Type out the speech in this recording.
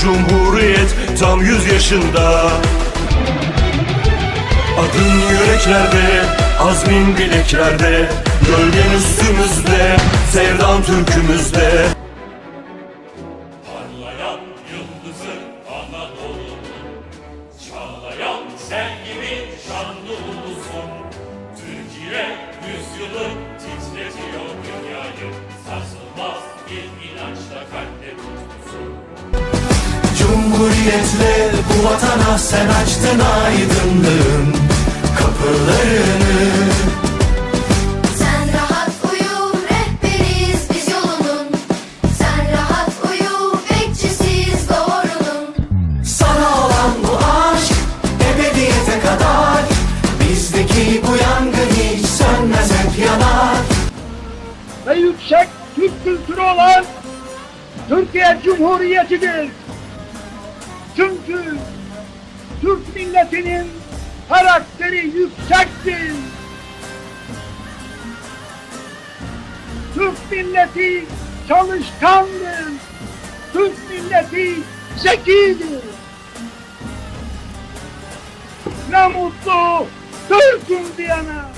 Cumhuriyet tam yüz yaşında. Adın yüreklerde, azmin bileklerde Gölgen üstümüzde, sevdan türkümüzde. Parlayan yıldızı Anadolu'nun Çağlayan sen gibi şanlı ulusun Türkiye yüzyılı titretiyor dünyayı Sarsılmaz bir inançla kalpte tutkusu Cumhuriyetle bu vatana sen açtın aydınlığın kapılarını Sen rahat uyu, rehberiz biz yolunun. Sen rahat uyu, bekçisiz doğrunun. Sana olan bu aşk ebediyete kadar Bizdeki bu yangın hiç sönmez hep yanar ve yüksek Türk kültürü olan Türkiye Cumhuriyeti'dir. Çünkü Türk milletinin karakteri yüksektir. Türk milleti çalışkandır. Türk milleti zekidir. Ne mutlu Türk'üm diyene.